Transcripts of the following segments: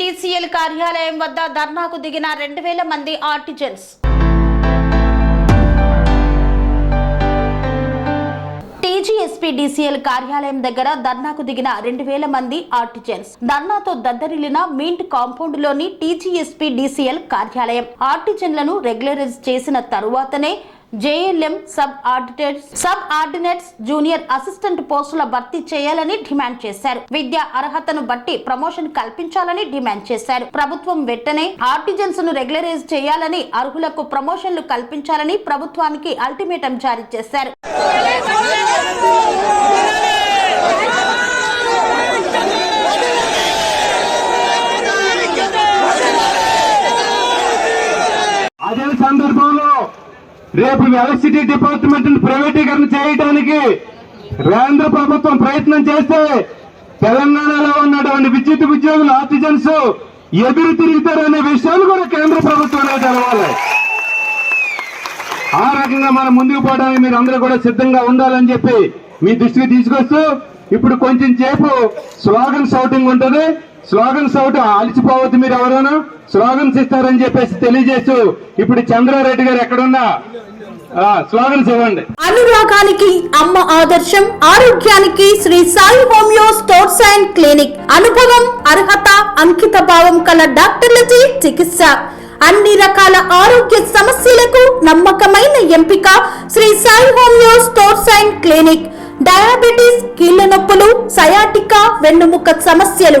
DCL కార్యాలయం వద్ద ధర్నాకు దిగిన రెండు వేల మంది ఆర్టిజన్స్. టీజీఎస్పీ డిసిఎల్ కార్యాలయం దగ్గర ధర్నాకు దిగిన రెండు వేల మంది ఆర్టిజన్స్. ధర్నాతో దద్దరిల్లిన మింట్ కాంపౌండ్లోని టీజీఎస్పీ కార్యాలయం. ఆర్టిజన్లను రెగ్యులరైజ్ చేసిన తరువాతనే JLM subordinates subordinates junior assistant పోస్టుల భర్తీ చేయాలని డిమాండ్ చేశారు. విద్యా అర్హతను బట్టి ప్రమోషన్ కల్పించాలని డిమాండ్ చేశారు. ప్రభుత్వం వెంటనే ఆర్టిజన్స్ను రెగ్యులరైజ్ చేయాలని అర్హులకు ప్రమోషన్లు కల్పించాలని ప్రభుత్వానికి అల్టిమేటం జారీ చేశారు. అదే సందర్భంలో రేపు ఎలక్ట్రిసిటీ డిపార్ట్మెంట్ ప్రైవేటీకరణ చేయడానికి కేంద్ర ప్రభుత్వం ప్రయత్నం చేస్తే తెలంగాణలో ఉన్నటువంటి విద్యుత్ ఉద్యోగులు ఆర్టిజన్స్ ఎదురు తిరుగుతారనే విషయాలు కూడా కేంద్ర ప్రభుత్వానికి తెలవాలి. ఆ రకంగా మనం ముందుకు పోవడానికి మీరు అందరూ కూడా సిద్ధంగా ఉండాలని చెప్పి మీ దృష్టికి తీసుకొస్తూ ఇప్పుడు కొంచెం సేపు స్లోగన్ సౌటింగ్ ఉంటుంది. స్లోగన్స్ సౌట్ అలిచిపోవద్దు మీరు ఎవరైనా? స్లోగన్స్ ఇస్తారని చెప్పేసి తెలియజేస్తూ ఇప్పుడు చంద్రారెడ్డి గారు ఎక్కడున్నా స్లోగన్స్ ఇవ్వండి. అనురాగానికి అమ్మ ఆదర్శం ఆరోగ్యానికి Sri Sai homeo stores and clinic. అనుభవం అర్హత అంకిత భావం కల డాక్టర్లచే చికిత్స. అన్ని రకాల ఆరోగ్య సమస్యలకు నమ్మకమైన ఎంపిక Sri Sai homeo stores and clinic. Diabetes కీళ్ళ నొప్పులు సయాటికా వెన్నుముక సమస్యలు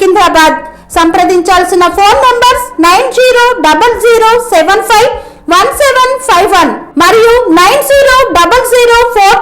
Secunderabad సంప్రదించాల్సిన phone numbers nine zero double zero seven five one seven five one మరియు nine zero double zero four